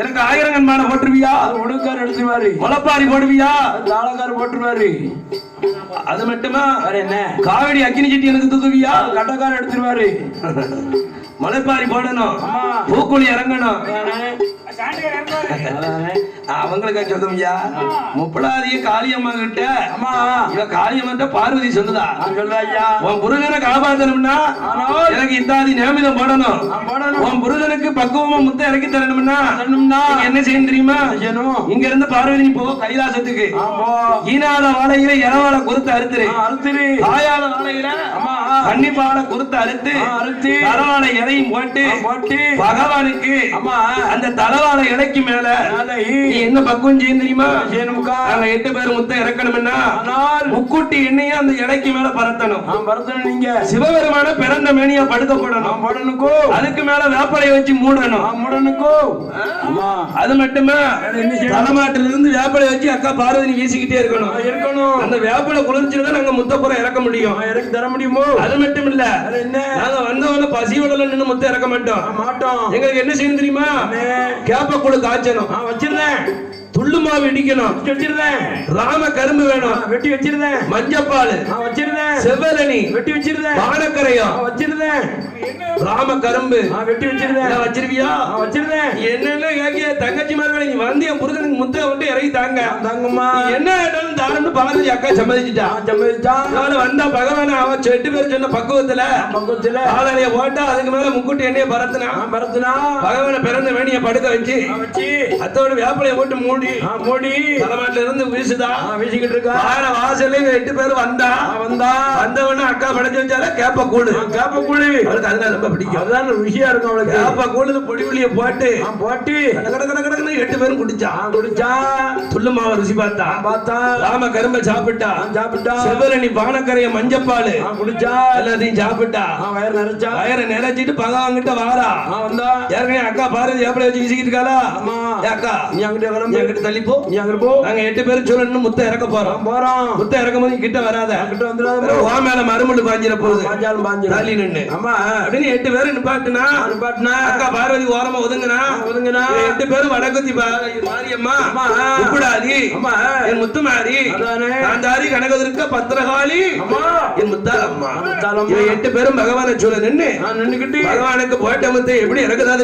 எனக்கு ஆயிரங்கன் மாலை போட்டுருவியா அது ஒடுக்கார் எடுத்துருவாரு முளப்பாரி போடுவியா? தாளக்கார் போட்டுருவாரு அது மட்டுமா? வேற என்ன? காவடி அக்கினி சட்டி எனக்கு தூக்குவியா? கட்டக்கார் எடுத்துருவாரு. முளைப்பாரி போடணும். பூக்குழி இறங்கணும்? அவங்களுக்கு சொல்லுவியா முப்படாதிய காளியம்மா கிட்ட. அம்மா இவ காளியம்மா பார்வதி சொல்லுதா? நான் சொல்றேன் ஐயா. உன் புருஷனை காப்பாத்தணும்னா எனக்கு போடணும். நான் போடணும் உன் புருஷனுக்கு பக்குவமா முத்தை இறக்கி தரணும்னா தரணும்னா. என்ன செய்யணும் தெரியுமா? செய்யணும். இங்க இருந்து பார்வதி போ கைலாசத்துக்கு. ஈனாத வாழையில இளவாழ குறுத்து அறுத்துரு. அறுத்துரு. காயாத வாழையில கன்னிப்பாலை குறுத்து அறுத்து அறுத்து. தலவாழை இலையும் போட்டு போட்டு. பகவானுக்கு அம்மா அந்த தலவாழை இலைக்கு மேல என்ன பக்குவம் செய்யும் தெரியுமா? செய்யணும்க்கா. நாங்க எட்டு பேர் முத்தை இறக்கணும்னா ஆனால் முக்குட்டி எண்ணெயும் அந்த இலைக்கு மேல பரத்தணும். பரத்தணும் நீங்க. சிவபெருமான பிறந்த மேனியா படுக்க போடணும். நான் போடணுக்கோ. அதுக்கு மேல வேப்பலையை வச்சு மூடணும். முடனுக்கோ அது மட்டுமே? தலைமாட்டில இருந்து வேப்பலை வச்சு அக்கா பார்வதி வீசிக்கிட்டே இருக்கணும். இருக்கணும். அந்த வேப்பலை குளிர்ச்சிருந்தா நாங்க முத்தப்புறம் இறக்க முடியும். எனக்கு தர முடியுமோ? அது மட்டும் இல்ல என்ன? நாங்க வந்தவன பசியோட நின்னு முத்த இறக்க மாட்டோம். மாட்டோம். எங்களுக்கு என்ன செய்யணும் தெரியுமா. கேப்ப குழு காய்ச்சணும். வச்சிருந்தேன். துள்ளு மாவு இடிக்கணும். வச்சிருந்தேன். ராம கரும்பு வேணும். வெட்டி வச்சிருந்தேன். மஞ்சப்பால். வச்சிருந்தேன். செவ்வரணி வெட்டி வச்சிருந்தேன். வானக்கரையம் வச்சிருந்தேன். ராம கரும்பு. நான் வெட்டி வச்சிருந்தேன். வச்சிருவியா? நான் வச்சிருந்தேன். என்னென்ன கேக்கிய தங்கச்சி மாதிரி நீ வந்து என் புருஷனுக்கு முத்த விட்டு இறங்கி தாங்க. தாங்கம்மா. என்ன கேட்டாலும் தாரம்னு பார்வதி அக்கா சம்மதிச்சுட்டா. நான் சம்மதிச்சான் அதனால வந்தா பகவான் அவன் எட்டு பேர் சொன்ன பக்குவத்துல பக்கத்துல ஆளாளைய போட்டா அதுக்கு மேல முக்குட்டி எண்ணெய பரத்துனா. நான் பரத்துனா. பகவான பிறந்த வேணிய படுக்க வச்சு நான் வச்சு. அத்தோட வேப்பலைய போட்டு மூடி. நான் மூடி. தலைமாட்டில இருந்து வீசுதா. நான் வீசிக்கிட்டு இருக்கா. வார வாசல்ல எட்டு பேர் வந்தா. நான் வந்தா. வந்தவன அக்கா படைச்சு வச்சால கேப்ப கூடு நான் கேப்ப கூழு அதுதான் ரொம்ப பிடிக்கும். அதுதான் ருசியா இருக்கும் அவளுக்கு. கேப்ப கூடுல பொடி புளிய போட்டு போட்டு. கட கட கட கடன்னு எட்டு பேரும் குடிச்சான் நான் குடிச்சான் துள்ளு மாவை ருசி பார்த்தா. பார்த்தா. ராம கரும்ப சாப்பிட்டா. நான் சாப்பிட்டான் செவ்வரணி பானக்கரைய மஞ்சப்பால். குடிச்சா. எல்லாத்தையும் சாப்பிட்டா. வயிறு நிறைச்சா. வயரை நிறைச்சிட்டு பகவான் கிட்ட வாரா. வந்தா. ஏற்கனவே அக்கா பாரதி எப்படி வச்சு வீசிக்கிட்டு இருக்காளா அக்கா. நீ அங்கிட்ட கிளம்பு என்கிட்ட தள்ளி போ நீ அங்கிட்டு போ. நாங்க எட்டு பேரும் சொல்லணும் முத்த இறக்க போறோம். போறோம். முத்த இறக்கும் போது கிட்ட வராத. கிட்ட வந்துடாத. மேல மறுமண்டு பாஞ்சிட போகுது. பாஞ்சாலும் பாஞ்சிடும் தாலி நின்னு. ஆமா. அப்படின்னு எட்டு பேரும் நிப்பாட்டுனா நான் பாட்டினா அக்கா பார்வதி ஓரமா ஒதுங்குனா ஒதுங்குனா. எட்டு பேரும் வடக்குத்தி மாரியம்மா. உப்புடாதி என் முத்துமாரி அதானே. காந்தாரி கனகதிருக்க பத்திரகாளி என் முத்தாலம்மா எட்டு பேரும் பகவானை சொல்ல நின்னு நான் நின்னுக்கிட்டு. பகவானுக்கு போட்ட முத்தை எப்படி இறக்குதா